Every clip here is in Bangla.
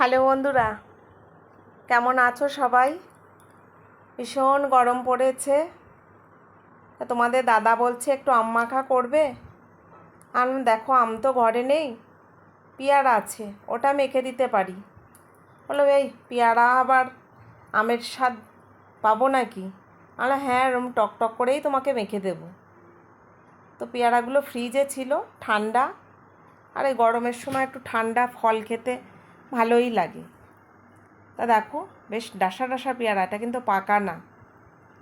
হ্যালো বন্ধুরা, কেমন আছো সবাই? ভীষণ গরম পড়েছে। তোমাদের দাদা বলছে একটু আম মাখা করবে। আর দেখো, আম তো ঘরে নেই, পেয়ারা আছে, ওটা মেখে দিতে পারি। বলো, এই পেয়ারা আবার আমের স্বাদ পাবো নাকি? আমরা হ্যাঁ এরম টক টক করেই তোমাকে মেখে দেবো। তো পেয়ারাগুলো ফ্রিজে ছিল, ঠান্ডা। আর এই গরমের সময় একটু ঠান্ডা ফল খেতে ভালোই লাগে। তা দেখো, বেশ ডাসা ডাসা পেয়ারা, এটা কিন্তু পাকা না।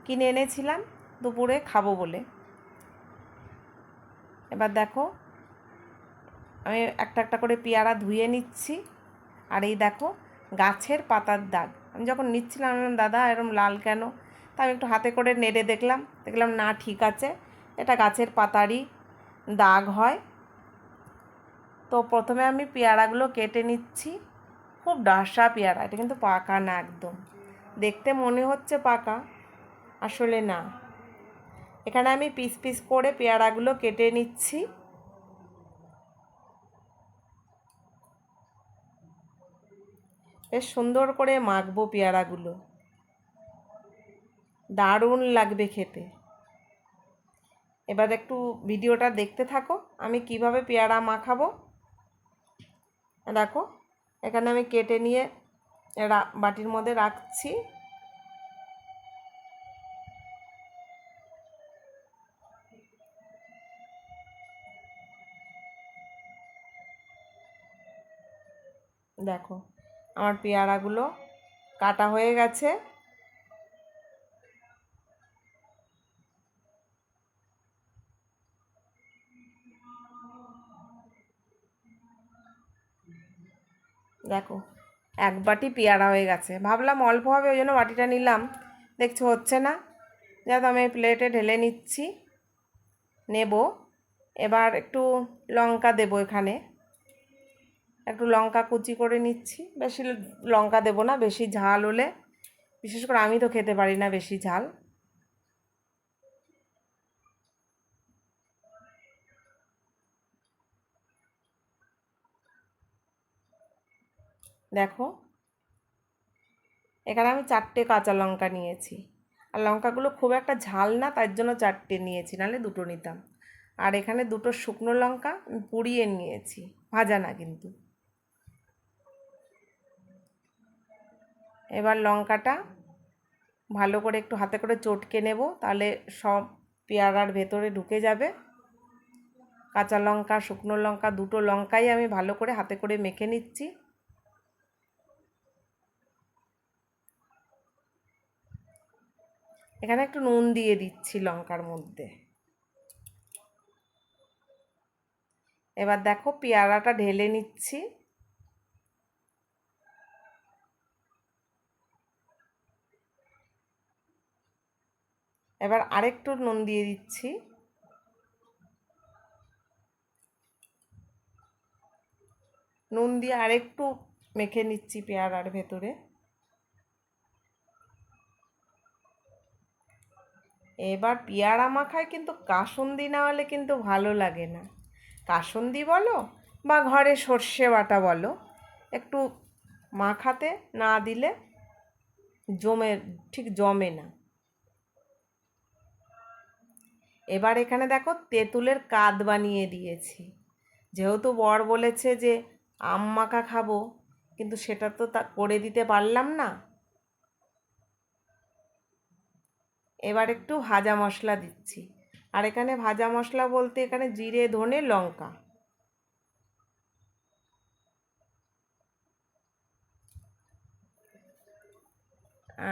কিনে এনেছিলাম, দুপুরে খাব বলে। এবার দেখো, আমি একটা একটা করে পেয়ারা ধুয়ে নিচ্ছি। আর এই দেখো, গাছের পাতার দাগ। আমি যখন নিচ্ছিলাম দাদা, এরম লাল কেন? তা আমি একটু হাতে করে নেড়ে দেখলাম। দেখলাম, না, ঠিক আছে। এটা গাছের পাতারই দাগ হয়। তো প্রথমে আমি পেয়ারাগুলো কেটে নিচ্ছি। খুব ডাসা পেয়ারা, এটা কিন্তু পাকা না একদম। দেখতে মনে হচ্ছে পাকা, আসলে না। এখানে আমি পিস পিস করে পেয়ারাগুলো কেটে নিচ্ছি। বেশ সুন্দর করে মাখবো পেয়ারাগুলো। দারুণ লাগবে খেতে। এবার একটু ভিডিওটা দেখতে থাকো, আমি কীভাবে পেয়ারা মাখাবো। দেখো। এখানে আমি কেটে নিয়ে বাটির মধ্যে রাখছি। দেখো আমার পেয়ারাগুলো কাটা হয়ে গেছে। দেখো, এক বাটি পেয়ারা হয়ে গেছে। ভাবলাম অল্প হবে ওই জন্য বাটিটা নিলাম। দেখছ, হচ্ছে না? যাতে আমি প্লেটে ঢেলে নিচ্ছি। নেব। এবার একটু লঙ্কা দেবো এখানে। একটু লঙ্কা কুচি করে নিচ্ছি। বেশি লঙ্কা দেবো না, বেশি ঝাল হলে। বিশেষ করে আমি তো খেতে পারি না বেশি ঝাল। দেখো। এখানে আমি চারটে কাঁচা লঙ্কা নিয়েছি। আর লঙ্কাগুলো খুব একটা ঝাল না, তার জন্য চারটে নিয়েছি, নাহলে দুটো নিতাম। আর এখানে দুটো শুকনো লঙ্কা পুড়িয়ে নিয়েছি, ভাজা না কিন্তু। এবার লঙ্কাটা ভালো করে একটু হাতে করে চটকে নেব, তাহলে সব পেয়ারার ভেতরে ঢুকে যাবে। কাঁচা লঙ্কা, শুকনো লঙ্কা, দুটো লঙ্কাই আমি ভালো করে হাতে করে মেখে নিচ্ছি। এখানে একটু নুন দিয়ে দিচ্ছি লঙ্কার মধ্যে। এবার দেখো পেয়ারাটা ঢেলে নিচ্ছি। এবার আরেকটু নুন দিয়ে দিচ্ছি। নুন দিয়ে আরেকটু মেখে নিচ্ছি পেয়ারার ভেতরে। এবার পেয়ারা মাখায় কিন্তু কাসুন্দি না হলে কিন্তু ভালো লাগে না। কাসুন্দি বলো বা ঘরে সর্ষে বাটা বলো, একটু মাখাতে না দিলে জমে, ঠিক জমে না। এবার এখানে দেখো তেঁতুলের কাদ বানিয়ে দিয়েছি। যেহেতু বর বলেছে যে আম মাখা খাব, কিন্তু সেটা তো তা করে দিতে পারলাম না। এবার একটু ভাজা মশলা দিচ্ছি। আর এখানে ভাজা মশলা বলতে এখানে জিরে, ধনে, লঙ্কা।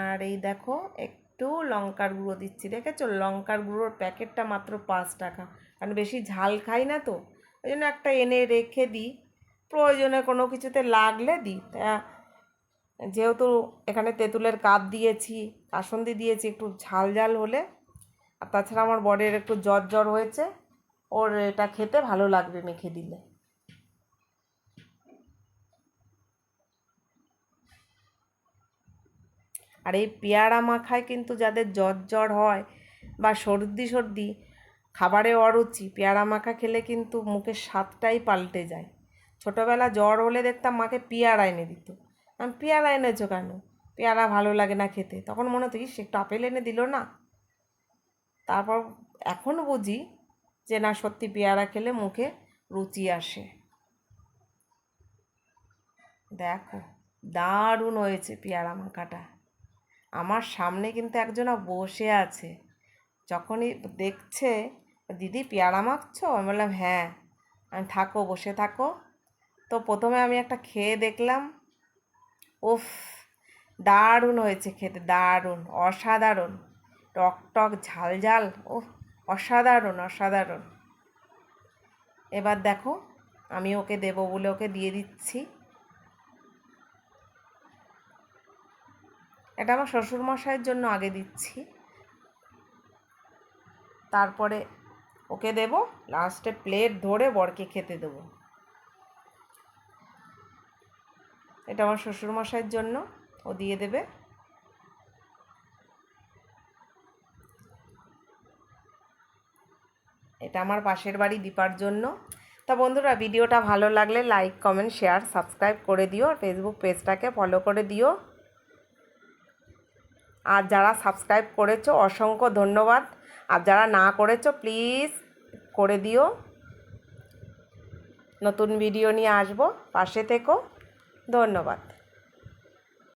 আর এই দেখো, একটু লঙ্কার গুঁড়ো দিচ্ছি, দেখেছ? লঙ্কার গুঁড়োর প্যাকেটটা মাত্র পাঁচ টাকা। কারণ বেশি ঝাল খাই না তো, ওই জন্য একটা এনে রেখে দিই। প্রয়োজনে কোনো কিছুতে লাগলে দিই। তা যেহেতু এখানে তেঁতুলের কাপ দিয়েছি, কাসন্দি দিয়েছি, একটু ঝাল ঝাল হলে। আর তাছাড়া আমার বরের একটু জ্বর জ্বর হয়েছে, ওর এটা খেতে ভালো লাগবে মেখে দিলে। আর এই পেয়ারা মাখায় কিন্তু যাদের জ্বর জ্বর হয় বা সর্দি সর্দি, খাবারে অরুচি, পেয়ারা মাখা খেলে কিন্তু মুখের স্বাদটাই পাল্টে যায়। ছোটোবেলা জ্বর হলে দেখতাম মাকে পেয়ারা এনে দিত। পেয়ারা এনেছো কেন পেয়ারা ভালো লাগে না খেতে। তখন মনে হতো, ইস, একটু আপেল এনে দিল না। তারপর এখন বুঝি যে, না, সত্যি পেয়ারা খেলে মুখে রুচি আসে। দেখো, দারুণ হয়েছে পেয়ারা মাখাটা। আমার সামনে কিন্তু একজনা বসে আছে। যখনই দেখছে, দিদি, পেয়ারা মাখছো? আমি বললাম হ্যাঁ। আমি, থাকো, বসে থাকো। তো প্রথমে আমি একটা খেয়ে দেখলাম উফ, দারুণ হয়েছে খেতে, দারুণ, অসাধারণ। টক টক, ঝাল ঝাল ও অসাধারণ অসাধারণ। এবার দেখো, আমি ওকে দেবো বলে ওকে দিয়ে দিচ্ছি। এটা আমার শ্বশুরমশাইয়ের জন্য আগে দিচ্ছি। তারপরে ওকে দেব লাস্টে প্লেট ধরে বরকে খেতে দেবো। এটা আমার শ্বশুরমশাইয়ের জন্য। ও দিয়ে দেবে। এটা আমার পাশের বাড়ি দীপার জন্য। তা বন্ধুরা, ভিডিওটা ভালো লাগলে লাইক কমেন্ট শেয়ার সাবস্ক্রাইব করে দিও ফেসবুক পেজটাকে ফলো করে দিও। আর যারা সাবস্ক্রাইব করেছ, অসংখ্য ধন্যবাদ। আর যারা না করেছ প্লিজ করে দিও। নতুন ভিডিও নিয়ে আসব। পাশে থেকো। ধন্যবাদ।